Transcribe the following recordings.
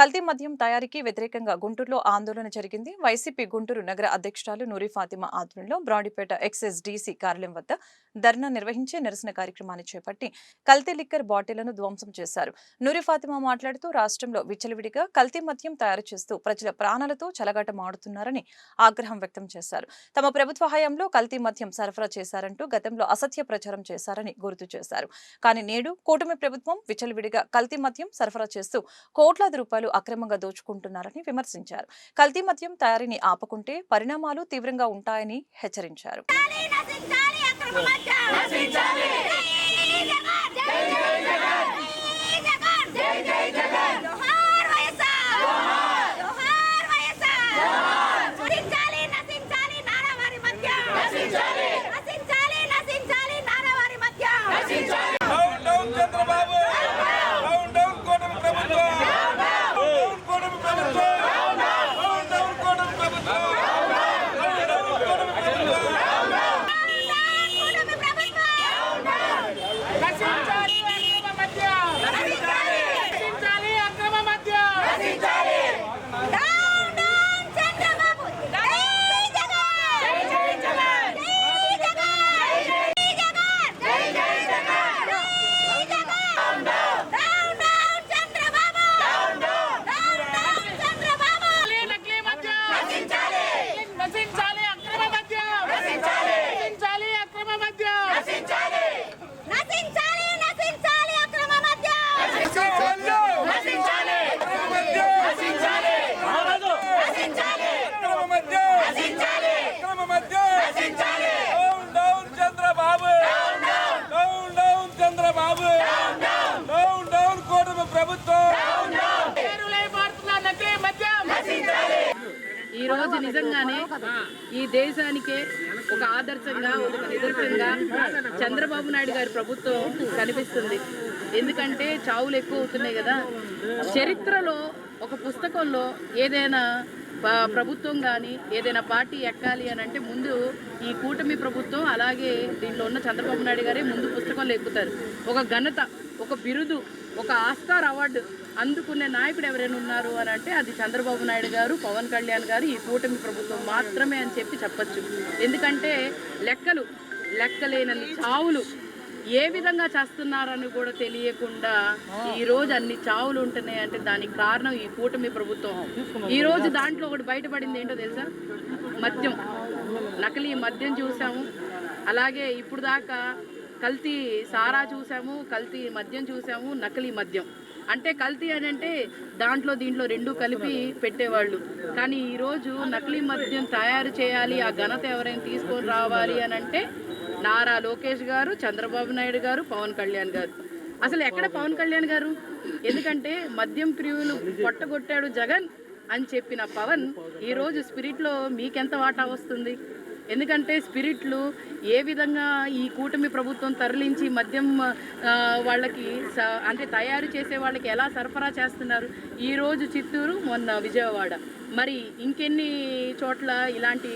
కల్తీ మద్యం తయారీకి వ్యతిరేకంగా గుంటూరులో ఆందోళన జరిగింది. వైసీపీ గుంటూరు నగర అధ్యక్షురాలు నూరి ఫాతిమా ఆధ్వర్యంలో బ్రాడీపేట ఎక్సైజ్ డీసీ కార్యాలయం వద్ద ధర్నా నిర్వహించే నిరసన కార్యక్రమాన్ని చేపట్టి కల్తీ లిక్కర్ బాటిళ్ళను ధ్వంసం చేశారు. నూరి ఫాతిమా మాట్లాడుతూ రాష్ట్రంలో విచ్చలవిడిగా కల్తీ మద్యం తయారు చేస్తూ ప్రజల ప్రాణాలతో చెలగాటమాడుతున్నారని ఆగ్రహం వ్యక్తం చేశారు. తమ ప్రభుత్వ హయాంలో కల్తీ మద్యం సరఫరా చేశారంటూ గతంలో అసత్య ప్రచారం చేశారని గుర్తు చేశారు. కానీ నేడు కూటమి ప్రభుత్వం విచ్చలవిడిగా కల్తీ మద్యం సరఫరా చేస్తూ కోట్లాది రూపాయలు అక్రమంగా దోచుకుంటున్నారని విమర్శించారు. కల్తీ మద్యం తయారీని ఆపకుంటే పరిణామాలు తీవ్రంగా ఉంటాయని హెచ్చరించారు. రోజు నిజంగానే ఈ దేశానికే ఒక ఆదర్శంగా ఒక నిదర్శనంగా చంద్రబాబు నాయుడు గారి ప్రభుత్వం కనిపిస్తుంది. ఎందుకంటే చావులు ఎక్కువ అవుతున్నాయి కదా. చరిత్రలో ఒక పుస్తకంలో ఏదైనా ప్రభుత్వం కానీ ఏదైనా పార్టీ ఎక్కాలి అని అంటే ముందు ఈ కూటమి ప్రభుత్వం అలాగే దీంట్లో ఉన్న చంద్రబాబు నాయుడు గారే ముందు పుస్తకంలో ఎక్కుతారు. ఒక ఘనత ఒక బిరుదు ఒక ఆస్కార్ అవార్డు అందుకునే నాయకుడు ఎవరైనా ఉన్నారు అని అంటే అది చంద్రబాబు నాయుడు గారు పవన్ కళ్యాణ్ గారు ఈ కూటమి ప్రభుత్వం మాత్రమే అని చెప్పి చెప్పచ్చు. ఎందుకంటే లెక్కలు లెక్కలేనన్ని చావులు ఏ విధంగా చేస్తున్నారని కూడా తెలియకుండా ఈ రోజు అన్ని చావులు ఉంటున్నాయి అంటే దానికి కారణం ఈ కూటమి ప్రభుత్వం. ఈ రోజు దాంట్లో ఒకటి బయటపడింది ఏంటో తెలుసా? మద్యం. నకిలీ మద్యం చూసాము. అలాగే ఇప్పుడు దాకా కల్తీ సారా చూసాము కల్తీ మద్యం చూసాము నకిలీ మద్యం. అంటే కల్తీ అని అంటే దాంట్లో దీంట్లో రెండు కలిపి పెట్టేవాళ్ళు. కానీ ఈరోజు నకిలీ మద్యం తయారు చేయాలి ఆ ఘనత ఎవరైనా తీసుకొని రావాలి అని అంటే నారా లోకేష్ గారు చంద్రబాబు నాయుడు గారు పవన్ కళ్యాణ్ గారు. అసలు ఎక్కడ పవన్ కళ్యాణ్ గారు? ఎందుకంటే మద్యం ప్రియులు పొట్టగొట్టాడు జగన్ అని చెప్పిన పవన్ ఈరోజు స్పిరిట్లో మీకెంత వాటా వస్తుంది? ఎందుకంటే స్పిరిట్లు ఏ విధంగా ఈ కూటమి ప్రభుత్వం తరలించి మద్యం వాళ్ళకి స- అంటే తయారు చేసే వాళ్ళకి ఎలా సరఫరా చేస్తున్నారు? ఈరోజు చిత్తూరు మొన్న విజయవాడ. మరి ఇంకెన్ని చోట్ల ఇలాంటి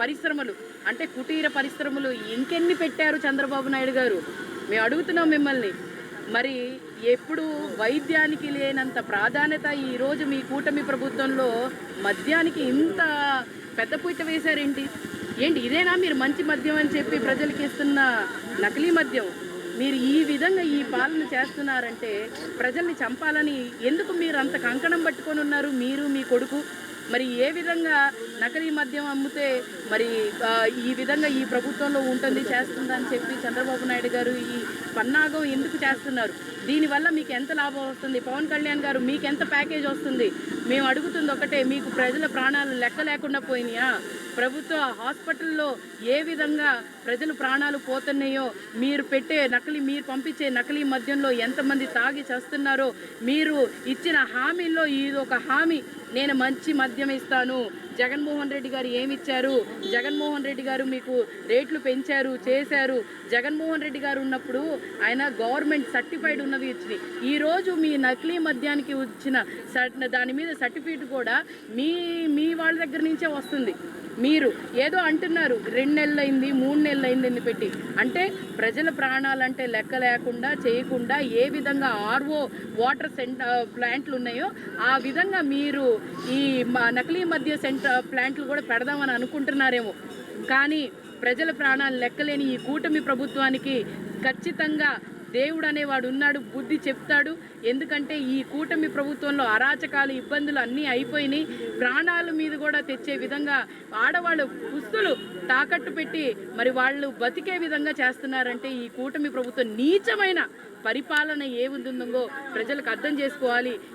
పరిశ్రమలు అంటే కుటీర పరిశ్రమలు ఇంకెన్ని పెట్టారు చంద్రబాబు నాయుడు గారు? మేము అడుగుతున్నాం మిమ్మల్ని. మరి ఎప్పుడు వైద్యానికి లేనంత ప్రాధాన్యత ఈరోజు మీ కూటమి ప్రభుత్వంలో మద్యానికి ఇంత పెద్ద పూట వేశారేంటి? ఏంటి ఇదేనా మీరు మంచి మద్యం అని చెప్పి ప్రజలకి ఇస్తున్న నకిలీ మద్యం? మీరు ఈ విధంగా ఈ పాలన చేస్తున్నారంటే ప్రజల్ని చంపాలని ఎందుకు మీరు అంత కంకణం పట్టుకొని ఉన్నారు? మీరు మీ కొడుకు మరి ఏ విధంగా నకిలీ మద్యం అమ్మితే మరి ఈ విధంగా ఈ ప్రభుత్వంలో ఉంటుంది చేస్తుందని చెప్పి చంద్రబాబు నాయుడు గారు ఈ పన్నాగం ఎందుకు చేస్తున్నారు? దీనివల్ల మీకు ఎంత లాభం వస్తుంది? పవన్ కళ్యాణ్ గారు మీకు ఎంత ప్యాకేజ్ వస్తుంది? మేము అడుగుతుంది ఒకటే మీకు ప్రజల ప్రాణాలు లెక్క లేకుండా పోయినాయా? ప్రభుత్వ హాస్పిటల్లో ఏ విధంగా ప్రజలు ప్రాణాలు పోతున్నాయో మీరు పెట్టే నకిలీ మీరు పంపించే నకిలీ మద్యంలో ఎంతమంది తాగి చేస్తున్నారో మీరు ఇచ్చిన హామీల్లో ఇది ఒక హామీ నేను మంచి మద్యం ఇస్తాను. జగన్మోహన్ రెడ్డి గారు ఏమి ఇచ్చారు జగన్మోహన్ రెడ్డి గారు మీకు రేట్లు పెంచారు చేశారు. జగన్మోహన్ రెడ్డి గారు ఉన్నప్పుడు ఆయన గవర్నమెంట్ సర్టిఫైడ్ ఉన్నవి ఇచ్చింది ఈ రోజు మీ నకిలీ మద్యానికి వచ్చిన దాని మీద సర్టిఫికేట్ కూడా మీ మీ వాళ్ళ దగ్గర నుంచే వస్తుంది. మీరు ఏదో అంటున్నారు రెండు నెలలు అయింది మూడు నెలలు అయింది అని పెట్టి. అంటే ప్రజల ప్రాణాలంటే లెక్క లేకుండా చేయకుండా ఏ విధంగా ఆర్ఓ వాటర్ సెంటర్ ప్లాంట్లు ఉన్నాయో ఆ విధంగా మీరు ఈ మ- నకిలీ మద్య సెంటర్ ప్లాంట్లు కూడా పెడదామని అనుకుంటున్నారేమో. కానీ ప్రజల ప్రాణాలు లెక్కలేని ఈ కూటమి ప్రభుత్వానికి ఖచ్చితంగా దేవుడు అనేవాడు ఉన్నాడు బుద్ధి చెప్తాడు. ఎందుకంటే ఈ కూటమి ప్రభుత్వంలో అరాచకాలు ఇబ్బందులు అన్నీ అయిపోయినాయి. ప్రాణాల మీద కూడా తెచ్చే విధంగా ఆడవాళ్ళు పుస్తులు తాకట్టు పెట్టి మరి వాళ్ళు బతికే విధంగా చేస్తున్నారంటే ఈ కూటమి ప్రభుత్వం నీచమైన పరిపాలన ఏ ప్రజలకు అర్థం చేసుకోవాలి.